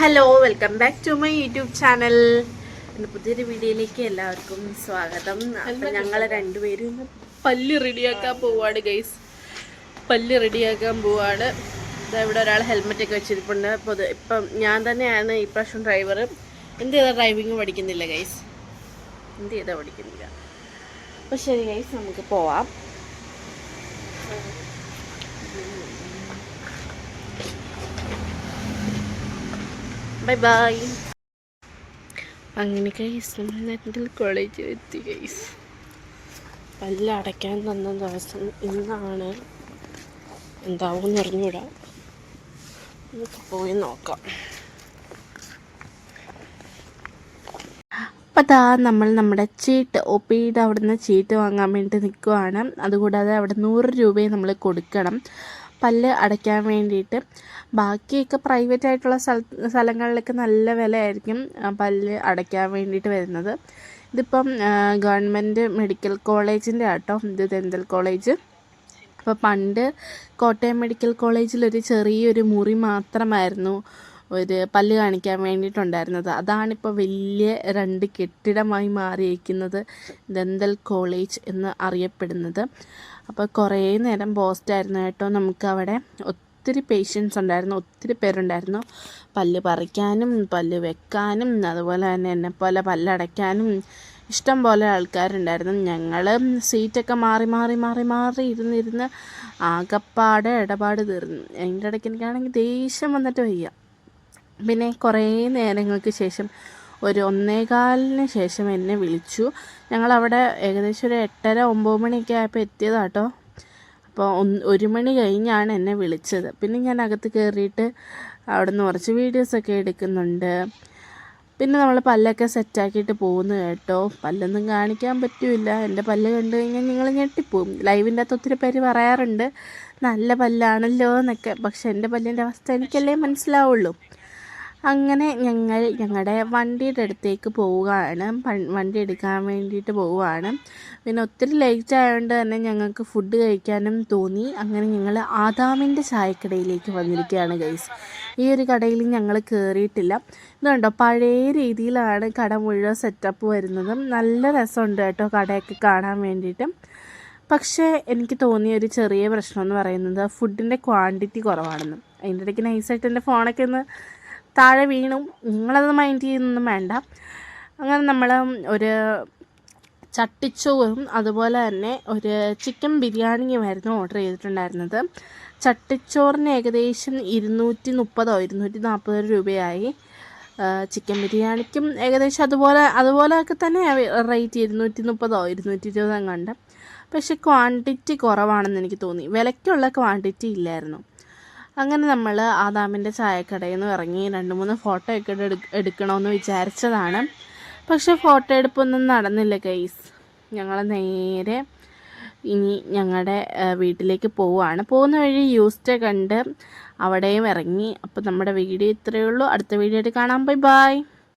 Hello welcome back to my YouTube channel പുതിയൊരു വീഡിയോയിലേക്ക് എല്ലാവർക്കും സ്വാഗതം. അപ്പം ഞങ്ങൾ രണ്ടുപേരും പല്ല് റെഡിയാക്കാൻ പോവാണ് ഗൈസ് പല്ല് റെഡിയാക്കാൻ പോവാണ്. ഇതാ ഇവിടെ ഒരാൾ ഹെൽമെറ്റ് ഒക്കെ വെച്ചിരിപ്പുണ്ട്. പൊതു ഇപ്പം ഞാൻ തന്നെയാണ് ഈ പ്രാവശ്യം ഡ്രൈവർ എന്ത് ചെയ്താൽ ഡ്രൈവിംഗ് പഠിക്കുന്നില്ല ഗൈസ് എന്ത് ചെയ്താൽ പഠിക്കുന്നില്ല? അപ്പോൾ ശരി ഗൈസ് നമുക്ക് പോവാം. ബൈ ബൈ അങ്ങനെ കൈസ് നമ്മൾ നെറ്റിൽ കോളേജ് എത്തി കൈസ് പല്ല് അടയ്ക്കാൻ തന്ന ദിവസം ഇന്നാണ് എന്താവും അറിഞ്ഞൂടാ നമുക്ക് പോയി നോക്കാം. അപ്പം അതാ നമ്മൾ നമ്മുടെ ചീട്ട് ഒ പിയുടെ അവിടുന്ന് ചീട്ട് വാങ്ങാൻ വേണ്ടി നിൽക്കുവാണ് അതുകൂടാതെ അവിടെ നൂറ് രൂപയും നമ്മൾ കൊടുക്കണം. പല്ല് അടയ്ക്കാൻ വേണ്ടിയിട്ട്. ബാക്കിയൊക്കെ പ്രൈവറ്റ് ആയിട്ടുള്ള സ്ഥല സ്ഥലങ്ങളിലൊക്കെ നല്ല വിലയായിരിക്കും പല്ല് അടയ്ക്കാൻ വേണ്ടിയിട്ട് വരുന്നത്. ഇതിപ്പം ഗവൺമെന്റ് മെഡിക്കൽ കോളേജിന്റെ ആട്ടോ ഇത് ദന്തൽ കോളേജ് അപ്പോൾ പണ്ട് കോട്ടയം മെഡിക്കൽ കോളേജിലൊരു ചെറിയൊരു മുറി മാത്രമായിരുന്നു. ഒരു പല്ല് കാണിക്കാൻ വേണ്ടിയിട്ടുണ്ടായിരുന്നത്. അതാണിപ്പോൾ വലിയ രണ്ട് കെട്ടിടമായി മാറിയിരിക്കുന്നത് ദന്തൽ കോളേജ് എന്ന് അറിയപ്പെടുന്നത്. അപ്പോൾ കുറേ നേരം പോസ്റ്റായിരുന്നു കേട്ടോ. നമുക്കവിടെ ഒത്തിരി പേഷ്യൻസ് ഉണ്ടായിരുന്നു ഒത്തിരി പേരുണ്ടായിരുന്നു. പല്ല് പറിക്കാനും പല്ല് വെക്കാനും അതുപോലെ തന്നെ എന്നെപ്പോലെ പല്ലടയ്ക്കാനും ഇഷ്ടം പോലെ ആൾക്കാരുണ്ടായിരുന്നു. ഞങ്ങൾ സീറ്റൊക്കെ മാറി മാറി മാറി മാറി ഇരുന്നിരുന്ന് ആകപ്പാടെ ഇടപാട് തീർന്നു. അതിന്റെ ഇടയ്ക്ക് എനിക്കാണെങ്കിൽ ദേഷ്യം വന്നിട്ട് വയ്യ. പിന്നെ കുറേ നേരങ്ങൾക്ക് ശേഷം ഒരു ഒന്നേകാലിന് ശേഷം എന്നെ വിളിച്ചു. ഞങ്ങളവിടെ ഏകദേശം ഒരു എട്ടര ഒമ്പത് മണിയൊക്കെ ആയപ്പോൾ എത്തിയതാട്ടോ. അപ്പോൾ ഒരു മണി കഴിഞ്ഞാണ് എന്നെ വിളിച്ചത്. പിന്നെ ഞാൻ അകത്ത് കയറിയിട്ട് അവിടെ നിന്ന് കുറച്ച് വീഡിയോസൊക്കെ എടുക്കുന്നുണ്ട്. പിന്നെ നമ്മൾ പല്ലൊക്കെ സെറ്റാക്കിയിട്ട് പോകുന്നു കേട്ടോ. പല്ലൊന്നും കാണിക്കാൻ പറ്റില്ല. എന്റെ പല്ല് കണ്ടു കഴിഞ്ഞാൽ നിങ്ങൾ ഞെട്ടിപ്പോവും. ലൈവിന്റെ അകത്ത് ഒത്തിരി പേര് പറയാറുണ്ട് നല്ല പല്ലാണല്ലോ എന്നൊക്കെ. പക്ഷെ എന്റെ പല്ലിന്റെ അവസ്ഥ എനിക്കല്ലേ മനസ്സിലാവുള്ളൂ. അങ്ങനെ ഞങ്ങൾ ഞങ്ങളുടെ വണ്ടിയുടെ അടുത്തേക്ക് പോവുകയാണ്. വണ്ടി എടുക്കാൻ വേണ്ടിയിട്ട് പോവുകയാണ്. പിന്നെ ഒത്തിരി ലേറ്റ് ആയതുകൊണ്ട് തന്നെ ഞങ്ങൾക്ക് ഫുഡ് കഴിക്കാനും തോന്നി. അങ്ങനെ ഞങ്ങൾ ആദാമിന്റെ ചായക്കടയിലേക്ക് വന്നിരിക്കുകയാണ് ഗൈസ് ഈ ഒരു കടയിൽ ഞങ്ങൾ കയറിയിട്ടില്ല ഇതുണ്ടോ പഴയ രീതിയിലാണ് കട മുഴുവൻ സെറ്റപ്പ് വരുന്നതും. നല്ല രസമുണ്ട് കേട്ടോ കടയൊക്കെ കാണാൻ വേണ്ടിയിട്ട്. പക്ഷേ എനിക്ക് തോന്നിയ ഒരു ചെറിയ പ്രശ്നം എന്ന് പറയുന്നത് ഫുഡിന്റെ ക്വാണ്ടിറ്റി കുറവാണെന്ന്. അതിന്റെ ഇടയ്ക്ക് നൈസായിട്ട് എന്റെ ഫോണൊക്കെ ഒന്ന് താഴെ വീണു. നിങ്ങളത് മൈൻഡ് ചെയ്യുന്നൊന്നും വേണ്ട. അങ്ങനെ നമ്മൾ ഒരു ചട്ടിച്ചോറും അതുപോലെ തന്നെ ഒരു ചിക്കൻ ബിരിയാണിയുമായിരുന്നു ഓർഡർ ചെയ്തിട്ടുണ്ടായിരുന്നത്. ചട്ടിച്ചോറിന് ഏകദേശം ഇരുന്നൂറ്റി മുപ്പതോ ഇരുന്നൂറ്റി നാൽപ്പതോ രൂപയായി ചിക്കൻ ബിരിയാണിക്കും ഏകദേശം അതുപോലെ അതുപോലെയൊക്കെ തന്നെ റേറ്റ് ഇരുന്നൂറ്റി മുപ്പതോ ഇരുന്നൂറ്റി ഇരുപതോ കണ്ട് പക്ഷെ ക്വാണ്ടിറ്റി കുറവാണെന്ന് എനിക്ക് തോന്നി. വിലയ്ക്കുള്ള ക്വാണ്ടിറ്റി ഇല്ലായിരുന്നു. അങ്ങനെ നമ്മൾ ആദാമിന്റെ ചായക്കടയിൽ നിന്ന് ഇറങ്ങി രണ്ട് മൂന്ന് ഫോട്ടോ ഒക്കെ എടു എടുക്കണമെന്ന് വിചാരിച്ചതാണ്. പക്ഷേ ഫോട്ടോ എടുപ്പൊന്നും നടന്നില്ല ഗൈസ് ഞങ്ങൾ നേരെ ഇനി ഞങ്ങളുടെ വീട്ടിലേക്ക് പോവുകയാണ് പോകുന്ന വഴി യൂസ്റ്റേ കണ്ട് അവിടെയും ഇറങ്ങി. അപ്പോൾ നമ്മുടെ വീഡിയോ ഇത്രയേ ഉള്ളൂ. അടുത്ത വീഡിയോ ആയിട്ട് കാണാം. Bye bye.